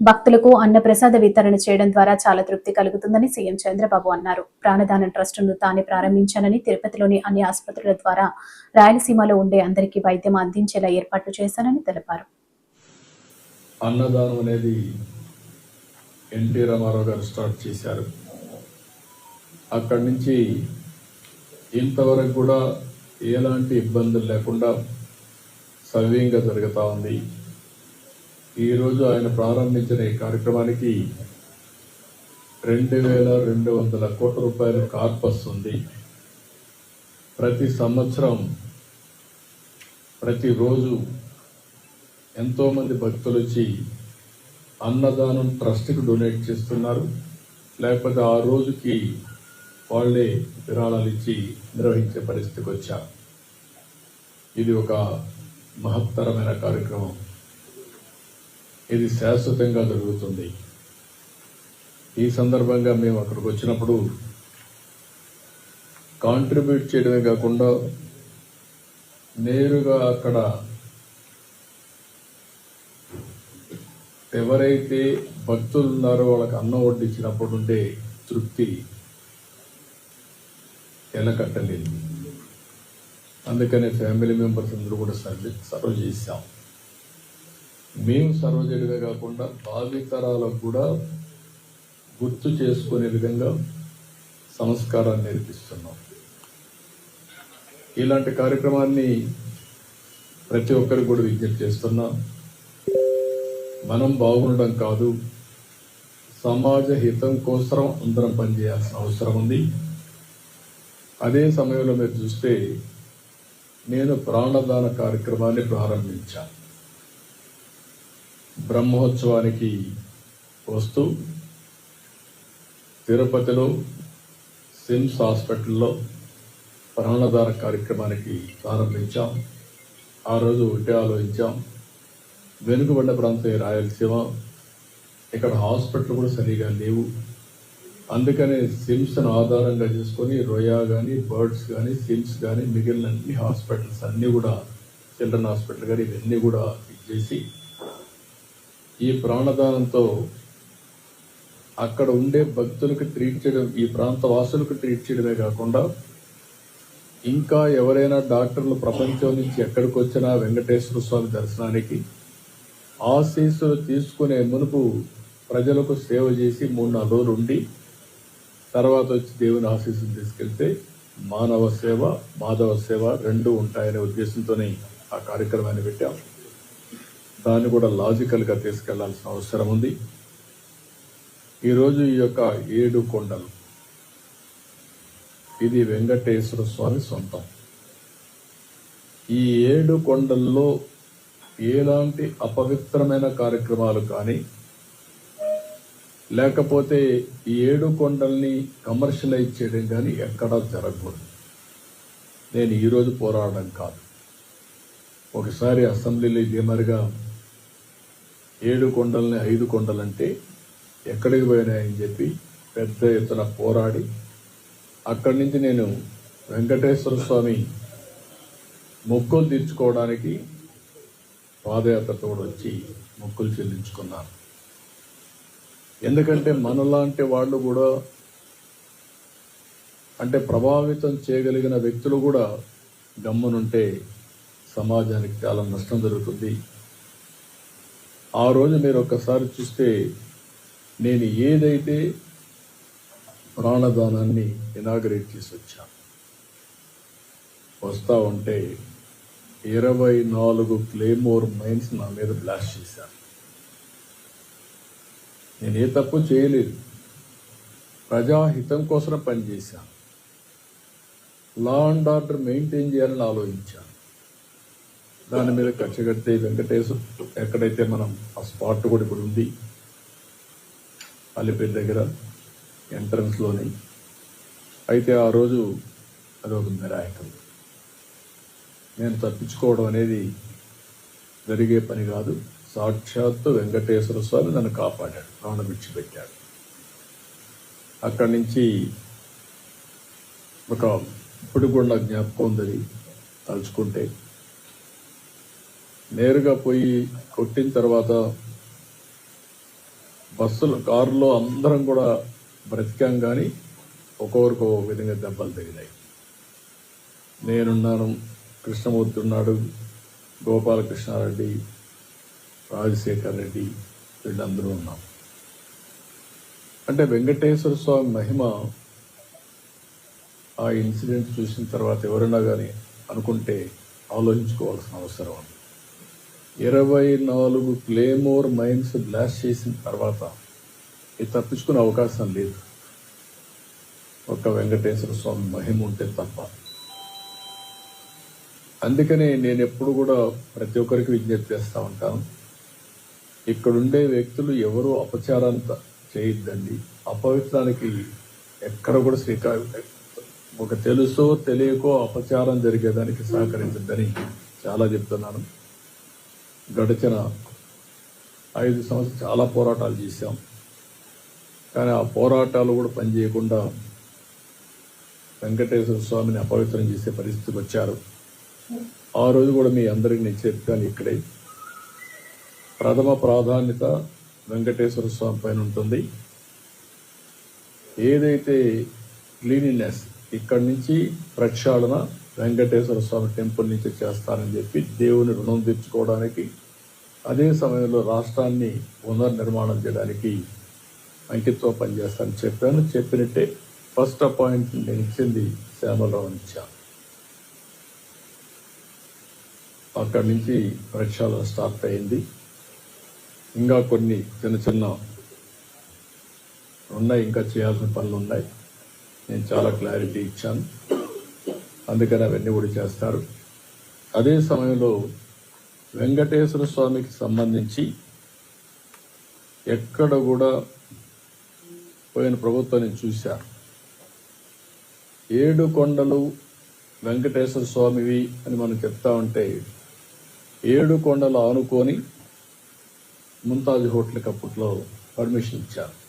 భక్తులకు అన్నప్రసాద వితరణ చేయడం ద్వారా చాలా తృప్తి కలుగుతుందని సీఎం చంద్రబాబు అన్నారు. ప్రాణదానం ట్రస్టును తానే ప్రారంభించానని తిరుపతిలోని అన్ని ఆసుపత్రుల ద్వారా రాయలసీమలో ఉండే అందరికీ వైద్యం అందించేలా ఏర్పాట్లు చేశానని తెలిపారు. అన్నదానం అనేది ఎన్టీ రామారావు గారు స్టార్ట్ చేశారు. అక్కడి నుంచి ఇంతవరకు కూడా ఎలాంటి ఇబ్బందులు లేకుండా సవ్యంగా జరుగుతూ ఉంది. ఈరోజు ఆయన ప్రారంభించిన ఈ కార్యక్రమానికి రెండు వేల రెండు వందల కోట్ల రూపాయల కార్పస్ ఉంది. ప్రతి సంవత్సరం ప్రతిరోజు ఎంతోమంది భక్తులు వచ్చి అన్నదానం ట్రస్ట్కి డొనేట్ చేస్తున్నారు. లేకపోతే ఆ రోజుకి వాళ్ళే విరాళాలు ఇచ్చి నిర్వహించే పరిస్థితికి వచ్చారు. ఇది ఒక మహత్తరమైన కార్యక్రమం. ఇది శాశ్వతంగా జరుగుతుంది. ఈ సందర్భంగా మేము అక్కడికి వచ్చినప్పుడు కాంట్రిబ్యూట్ చేయడమే కాకుండా నేరుగా అక్కడ ఎవరైతే భక్తులు ఉన్నారో వాళ్ళకి అన్నం వడ్డించినప్పుడు ఉండే తృప్తి ఎలకట్టలేదు. అందుకనే ఫ్యామిలీ మెంబర్స్ అందరూ కూడా సర్వ్ సర్వ్ చేశాం. మేము సర్వజడివే కాకుండా భావితరాలకు కూడా గుర్తు చేసుకునే విధంగా సంస్కారాన్ని నేర్పిస్తున్నాం. ఇలాంటి కార్యక్రమాన్ని ప్రతి ఒక్కరు కూడా విజ్ఞప్తి చేస్తున్నాం మనం బాగుండడం కాదు సమాజ హితం కోసం అందరం పనిచేయాల్సిన అవసరం ఉంది. అదే సమయంలో మీరు చూస్తే నేను ప్రాణదాన కార్యక్రమాన్ని ప్రారంభించాను. బ్రహ్మోత్సవానికి వస్తూ తిరుపతిలో సిమ్స్ హాస్పిటల్లో ప్రాణధార కార్యక్రమానికి ప్రారంభించాం. ఆ రోజు ఒకటే ఆలోచించాం. వెనుకబడ్డ ప్రాంతం రాయలసీమ. ఇక్కడ హాస్పిటల్ కూడా సరిగా లేవు. అందుకనే సిమ్స్ను ఆధారంగా చేసుకొని రొయా కానీ బర్డ్స్ కానీ సిమ్స్ కానీ మిగిలిన అన్ని హాస్పిటల్స్ అన్నీ కూడా చిల్డ్రన్ హాస్పిటల్ కానీ ఇవన్నీ కూడా ఇచ్చేసి ఈ ప్రాణదానంతో అక్కడ ఉండే భక్తులకు ట్రీట్ చేయడం ఈ ప్రాంత వాసులకు ట్రీట్ చేయడమే కాకుండా ఇంకా ఎవరైనా డాక్టర్లు ప్రపంచం నుంచి ఎక్కడికి వచ్చినా వెంకటేశ్వర స్వామి దర్శనానికి ఆశీస్సులు తీసుకునే మునుపు ప్రజలకు సేవ చేసి మూడు నాలుగు రోజులు ఉండి తర్వాత వచ్చి దేవుని ఆశీస్సులు తీసుకెళ్తే మానవ సేవ మాధవ సేవ రెండు ఉంటాయనే ఉద్దేశంతోనే ఆ కార్యక్రమాన్ని పెట్టాం. దాన్ని కూడా లాజికల్గా తీసుకెళ్ళాల్సిన అవసరం ఉంది. ఈరోజు ఈ యొక్క ఏడు కొండలు. ఇది వెంకటేశ్వర స్వామి సొంతం. ఈ ఏడు కొండల్లో ఎలాంటి అపవిత్రమైన కార్యక్రమాలు కానీ లేకపోతే ఈ ఏడు కొండల్ని కమర్షియలైజ్ చేయడం కానీ ఎక్కడా జరగకూడదు. నేను ఈరోజు పోరాడడం కాదు. ఒకసారి అసెంబ్లీలో ఇదే మరిగా ఏడు కొండల్ని ఐదు కొండలంటే ఎక్కడికి పోయినాయని చెప్పి పెద్ద ఎత్తున పోరాడి అక్కడి నుంచి నేను వెంకటేశ్వర స్వామి మొక్కులు తీర్చుకోవడానికి పాదయాత్రతో కూడా వచ్చి మొక్కులు చెల్లించుకున్నాను. ఎందుకంటే మనలాంటి వాళ్ళు కూడా అంటే ప్రభావితం చేయగలిగిన వ్యక్తులు కూడా గమ్మునుంటే సమాజానికి చాలా నష్టం జరుగుతుంది. ఆ రోజు మీరు ఒక్కసారి చూస్తే నేను ఏదైతే ప్రాణదానాన్ని ఇనాగరేట్ చేసి వచ్చాను వస్తా ఉంటే ఇరవై నాలుగు క్లేమోర్ మైన్స్ నా మీద బ్లాస్ట్ చేశాను నేను ఏ తప్పు చేయలేదు. ప్రజాహితం కోసం పనిచేశాను. లా అండ్ ఆర్డర్ మెయింటైన్ చేయాలని ఆలోచించాను. దాని మీద కక్ష కడితే ఎక్కడైతే మనం ఆ స్పాట్ కూడా ఇప్పుడు ఉంది అలిపేట దగ్గర ఎంట్రన్స్లోని అయితే ఆ రోజు అది ఒక మిరాయకం. నేను తప్పించుకోవడం అనేది జరిగే పని కాదు సాక్షాత్తు వెంకటేశ్వర స్వామి నన్ను కాపాడాడు ప్రాణం విడిచిపెట్టాడు. అక్కడి నుంచి ఒక ఇప్పుడు కూడా నాకు జ్ఞాపకం ఉందని తలుచుకుంటే నేరుగా పోయి కొట్టిన తర్వాత బస్సులు కారులో అందరం కూడా బ్రతికాం కానీ ఒక్కొక్కరికి విధంగా దెబ్బలు తగిలాయి. నేనున్నాను కృష్ణమూర్తి ఉన్నాడు గోపాలకృష్ణారెడ్డి రాజశేఖర్ రెడ్డి వీళ్ళందరూ ఉన్నాం. అంటే వెంకటేశ్వర స్వామి మహిమ ఆ ఇన్సిడెంట్ చూసిన తర్వాత ఎవరైనా కానీ అనుకుంటే ఆలోచించుకోవాల్సిన అవసరం ఉంది. ఇరవై నాలుగు క్లేమోర్ మైన్స్ బ్లాస్ట్ చేసిన తర్వాత ఇది తప్పించుకునే అవకాశం లేదు. ఒక్క వెంకటేశ్వర స్వామి మహిమ ఉంటే తప్ప. అందుకనే నేను ఎప్పుడు కూడా ప్రతి ఒక్కరికి విజ్ఞప్తి చేస్తూ ఉంటాను. ఇక్కడుండే వ్యక్తులు ఎవరు అపచారాన్ని చేయొద్దండి. అపవిత్రానికి ఎక్కడ కూడా శ్రీకారం ఒక తెలుసో తెలియకో అపచారం జరిగేదానికి సహకరించద్దని చాలా చెప్తున్నాను. గడిచిన ఐదు సంవత్సరాలు చాలా పోరాటాలు చేశాం. కానీ ఆ పోరాటాలు కూడా పనిచేయకుండా వెంకటేశ్వర స్వామిని అపవిత్రం చేసే పరిస్థితికి వచ్చారు. ఆ రోజు కూడా మీ అందరికీ నేను చెప్పాను ఇక్కడే. ప్రథమ ప్రాధాన్యత వెంకటేశ్వర స్వామి పైన ఉంటుంది. ఏదైతే క్లీనినెస్ ఇక్కడి నుంచి ప్రక్షాళన వెంకటేశ్వర స్వామి టెంపుల్ నుంచి చేస్తానని చెప్పి దేవుని రుణం తెచ్చుకోవడానికి అదే సమయంలో రాష్ట్రాన్ని పునర్నిర్మాణం చేయడానికి అంకిత్వం పనిచేస్తానని చెప్పాను. చెప్పినట్టే ఫస్ట్ అపాయింట్మెంట్ నేను ఇచ్చింది శ్యామలరావు ఇచ్చాను అక్కడి నుంచి ప్రక్షాళన స్టార్ట్ అయింది. ఇంకా కొన్ని చిన్న చిన్న ఉన్నాయి ఇంకా చేయాల్సిన పనులు ఉన్నాయి. నేను చాలా క్లారిటీ ఇచ్చాను. అందుకని అవన్నీ కూడా చేస్తారు. అదే సమయంలో వెంకటేశ్వర స్వామికి సంబంధించి ఎక్కడ కూడా పోయిన ప్రభుత్వాన్ని చూశారు ఏడు కొండలు వెంకటేశ్వర స్వామివి అని మనం చెప్తా ఉంటే ఏడు కొండలు ఆనుకొని ముంతాజ్ హోటల్కి అప్పట్లో పర్మిషన్ ఇచ్చారు.